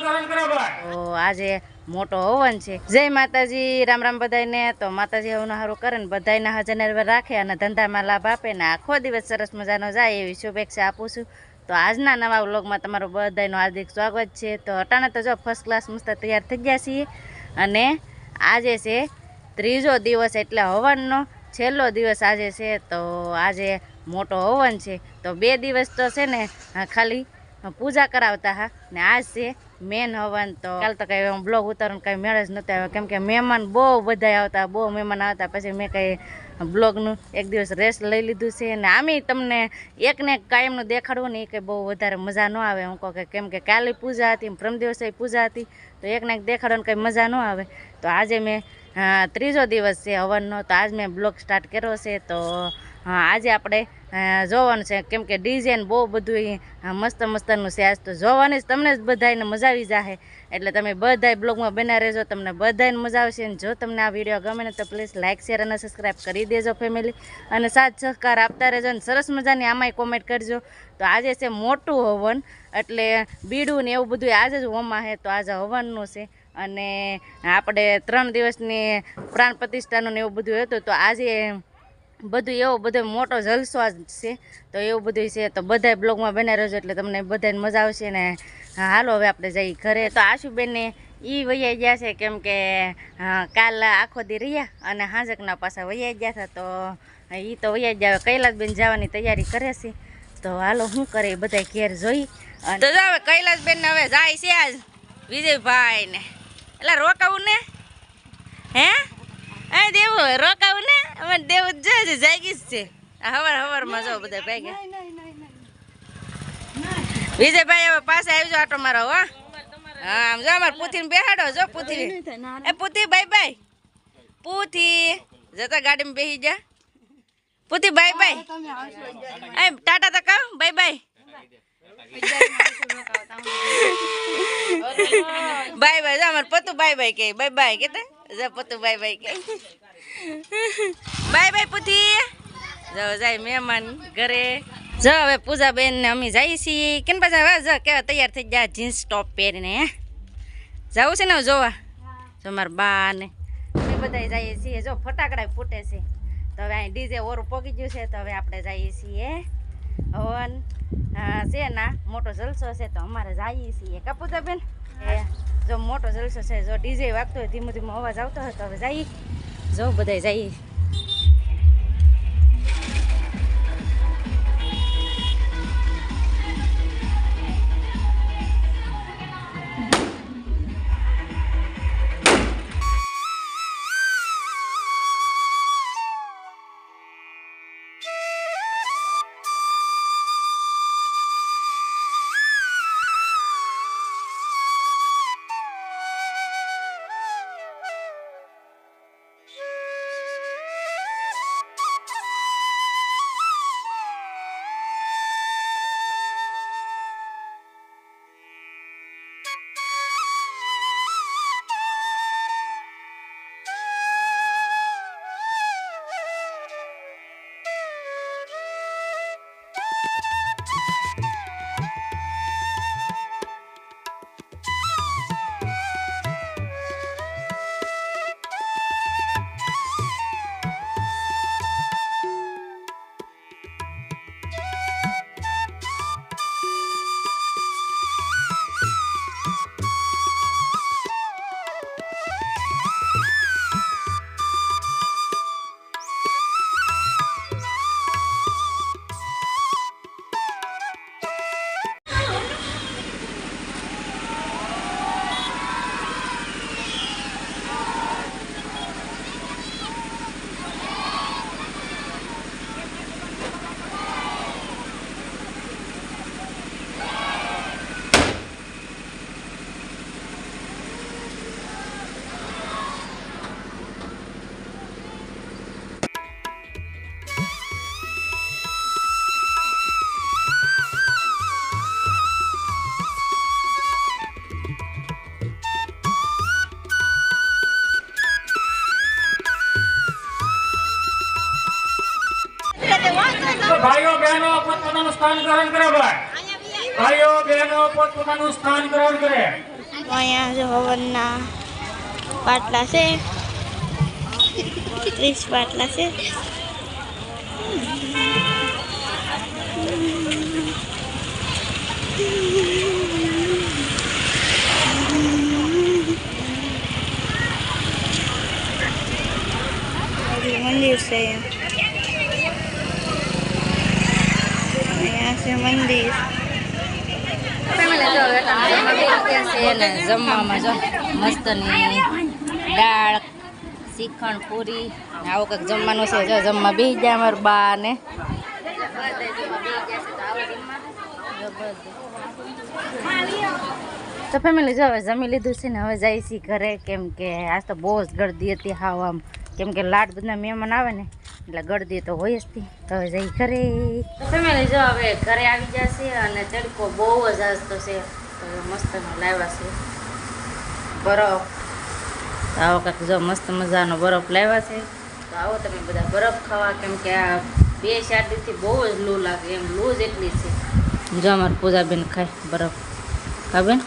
તો આજે મોટો હવન છે. જય માતાજી, રામ રામ બધાયને. તો માતાજી હવન સારું કરે ને, બધાયને હાજર નરવર રાખે અને ધંધામાં લાભ આપે ને આખો દિવસ સરસ મજાનો જાય એવી શુભેચ્છા આપું છું. તો આજના નવા વ્લોગમાં તમારું બધાનું હાર્દિક સ્વાગત છે. તો અટાણે તો જો ફર્સ્ટ ક્લાસ મસ્ત તૈયાર થઈ ગયા છીએ. અને આજે છે ત્રીજો દિવસ એટલે હવનનો. છેલ્લો દિવસ આજે છે, તો આજે મોટો હવન છે. તો બે દિવસ તો છે ને ખાલી પૂજા કરાવતા હા. ને આજ છે મેન હવન તો કાલ તો કઈ બ્લોગ ઉતારવાનું કઈ મેળ જ નહોતા આવ્યો. કેમ કે મહેમાન બહુ બધા આવતા, બહુ મહેમાન આવતા. પછી મેં કઈ બ્લોગનું એક દિવસ રેસ્ટ લઈ લીધું છે. અને આમે તમને એકને એક કાયમનું દેખાડવું ને એ કંઈ બહુ વધારે મજા ન આવે. હું કહું કે કેમ કે કાલે પૂજા હતી પ્રમ દિવસે પૂજા હતી. તો એકને એક દેખાડવાનું કંઈ મજા ન આવે. તો આજે મેં ત્રીજો દિવસ છે હવનનો. તો આજ મેં બ્લોગ સ્ટાર્ટ કર્યો છે. તો હા, આજે આપણે જોવાનું છે, કેમ કે ડિઝાઇન બહુ બધું મસ્ત મસ્તનું છે, આજ તો જોવાની જ તમને જ બધાને મજા આવી જાહે. એટલે તમે બધાય બ્લોગમાં બના રહેજો, તમને બધાને મજા આવશે. અને જો તમને આ વીડિયો ગમે ને તો પ્લીઝ લાઇક શેર અને સબસ્ક્રાઈબ કરી દેજો ફેમિલી. અને સાથ સહકાર આપતા રહેજો અને સરસ મજાની આમાંય કોમેન્ટ કરજો. તો આજે છે મોટું હવન, એટલે બીડું ને એવું બધું આજે જ હોમાં છે તો આજે હવનનું છે. અને આપણે ત્રણ દિવસની પ્રાણ પ્રતિષ્ઠાનું ને એવું બધું હતું, તો આજે બધું એવો બધો મોટો જલસો છે. તો એવું બધું છે. તો બધાય બ્લોગમાં બના છે એટલે તમને બધાને મજા આવશે ને હાલો હવે આપણે જઈએ ઘરે. તો આશુબેનને એ વૈયા ગયા છે કેમ કે કાલ આખો દી રહ્યા અને હાંજકના પાછા વૈયા ગયા હતા. તો એ તો વૈયા આવે કૈલાસબેન જવાની તૈયારી કરે છે. તો હાલો શું કરે બધા ઘેર જોઈ. તો હવે કૈલાસબેન હવે જાય છે આજ વિજયભાઈ ને એટલે રોકાવું ને? હે? દેવું, રોકાવું ને? અમે દેવ જાય છે જાગી જ છે. આ હવાર હવારમાં જો બધા ભાઈ વિજયભાઈ હવે પાસે આવજો આટો મારો હો. હા આમ જો અમાર પૂથી બેહાડો જો પૂથી એ પૂથી બાય બાય પૂથી જતા ગાડીમાં બેસી જા. પૂથી બાય બાય એ ટાટા તો કહો બાય બાય બાય બાય જો અમાર પતુ બાય બાય કે બાય બાય કે તે જો પતુ બાય બાય કે બાય બાય પુતી જો જાય મહેમાન ઘરે. જો હવે પૂજાબેન ને અમે જઈએ છીએ. કેન પાછા હવે જો કેવા તૈયાર થઈ ગયા જીન્સ ટોપ પહેરીને, હે? જવું છે ને જોવા? જો મારા બા ને અમે બધા જઈએ છીએ. જો ફટાકડા ફૂટે છે. તો હવે અહીં ડીજે ઓરું પોગી ગયું છે. તો હવે આપણે જઈએ છીએ હવન છે ના મોટો જલસો છે. તો અમારે જઈએ છીએ. કા પૂજાબેન? જો મોટો જલસો છે. જો ડીજે વાગતો હોય, ધીમો ધીમો અવાજ આવતો હોય, તો હવે જઈએ. જો બધા જઈએ બહેનો પોતપોતાનું સ્થાન ગ્રહણ કરે ભાઈ ભાઈઓ બહેનો પોતપોતાનું સ્થાન ગ્રહણ કરે અહીંયા જો હવનના પાટલા છે ત્રીસ પાટલા છે હજી મંદિર છે છે મંદિર. જમવામાં જો મસ્તની દાળ શીખણ પૂરી આવું કંઈક જમવાનું છે. જો જમવા બેસી ગયા અમારા બા ને. તો ફેમિલી જો હવે જમી લીધું છે ને હવે જાય છે ઘરે. કેમ કે આજ તો બહુ જ ગરદી હતી હાવ આમ. કેમ કે લાડ બધા મહેમાન આવે ને એટલે ગળદી તો હોય જ હતી તો હવે જઈ ઘરે. ફેમિલી જો હવે ઘરે આવી જશે અને તડકો બહુ જ આજતો છે. તો મસ્તનો લાવ્યા છે. બરફ. તો આવો કાંઈક જો મસ્ત મજાનો બરફ લાવ્યા છે. તો આવો તમે બધા બરફ ખાવા, કેમ કે આ બે ચાર દિવસથી બહુ જ લૂ લાગે. એમ લૂ જ એટલી છે. જો અમારે પૂજાબેન ખાય બરફ. ખાબેન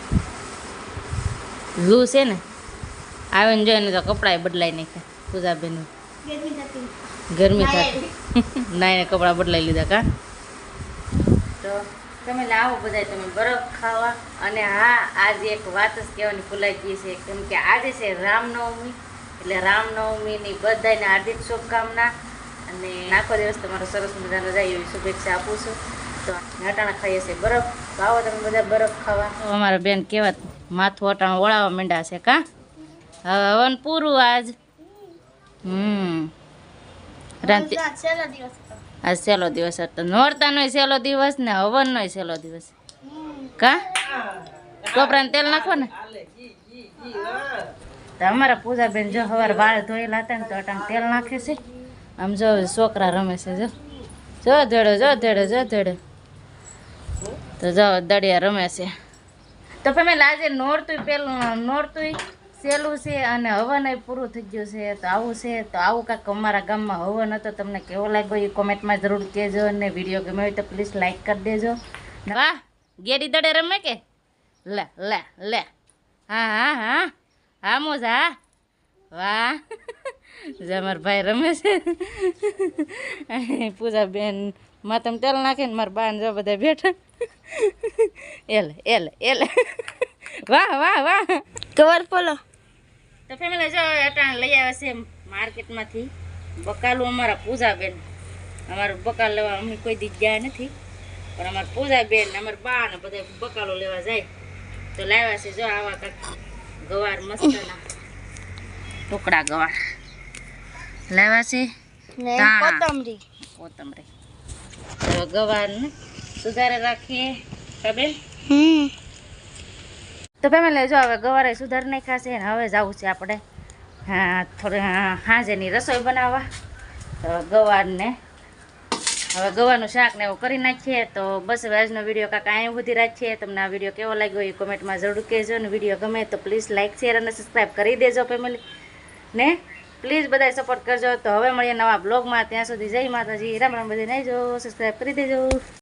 લૂ છે ને? આવે ને જોઈને તો કપડાય બદલાઈ નાખ્યા પૂજાબેન ગરમી થાય. નાઈને કપડાં બદલાઈ લીધા કા? તો તમે લાવો બધા તમે બરફ ખાવા. અને હા આજે એક વાત જ કહેવાની ભૂલાઈ ગઈ છે. કેમ કે આજે છે રામનવમી. એટલે રામનવમીની બધાને હાર્દિક શુભકામના. અને આખો દિવસ તમારો સરસ મજાનો જાય એવી શુભેચ્છા આપું છું. તો અટાણા ખાઈએ છીએ બરફ. ખાવો તમે બધા બરફ ખાવા. અમારા બેન કેવા માથું અટાણું વળાવવા માંડ્યા છે કા? હવે પૂરું આજ. હમ. રાતે આ સહેલો દિવસ હતો. નોરતાનોય સહેલો દિવસ ને હવનનોય સહેલો દિવસ. કા? કોપરાને તેલ નાખો ને તો અમારા પૂજાબેન જો સવારે વાળ ધોયેલા હતા ને તો અટાણ તેલ નાખે છે. આમ જો છોકરા રમે છે જો. જો ધેડો જો ધેડો જો ધેડો. તો જો દડિયા રમે છે. તો ફેમિલી આજે નોરતું પેલું નોરતું સહેલું છે અને હવન પૂરું થઈ ગયું છે, તો આવું છે, તો આવું કાંઈક અમારા ગામમાં હવન હતો, તમને કેવો લાગ્યો એ કોમેન્ટમાં જરૂર કહેજો અને વીડિયો ગમે હોય તો પ્લીઝ લાઇક કરી દેજો. વાહ, ગેડી દડે રમે કે? લે લે લે. હા હા હા. હા, મોજ. હા વાહ. જે અમારા ભાઈ રમે છે. પૂજા બેન માથામાં તેલ નાખીને મારા બાન જો બધા બેઠા. એલ એલ એલ. વાહ વાહ વાહ. Cover follow. તો ફેમિલી જો અટાણ લઈ આવ્યા છે માર્કેટમાંથી બકાલું અમારા પૂજાબેન. અમારું બકાલ લેવા અમે કોઈ દી ગયા નથી. પણ અમારા પૂજાબેન અમારા બા ને બધા બકાલો લેવા જાય. તો લાવ્યા છે જો આવા કાંક ગવાર મસ્તના. ટુકડા ગવાર. લાવ્યા છે તો ગવારને સુધારે રાખીએ. બેન? હમ. તો ફેમિલી જો હવે ગવારે સુધાર નહીં ખાશે ને હવે જવું છે આપણે. હા થોડી હા, સાંજેની રસોઈ બનાવવા. તો ગવારને હવે ગવાનું શાક ને એવું કરી નાખીએ. તો બસ હવે આજનો વીડિયો કાંઈક અહીં સુધી રાખીએ. તમને આ વીડિયો કેવો લાગ્યો એ કોમેન્ટમાં જરૂર કહેજો ને વીડિયો ગમે તો પ્લીઝ લાઇક શેર અને સબસ્ક્રાઈબ કરી દેજો ફેમિલી ને. પ્લીઝ બધાય સપોર્ટ કરજો. તો હવે મળીએ નવા બ્લોગમાં ત્યાં સુધી જય માતાજી. રામ રામ બધી નહીં જો સબસ્ક્રાઈબ કરી દેજો.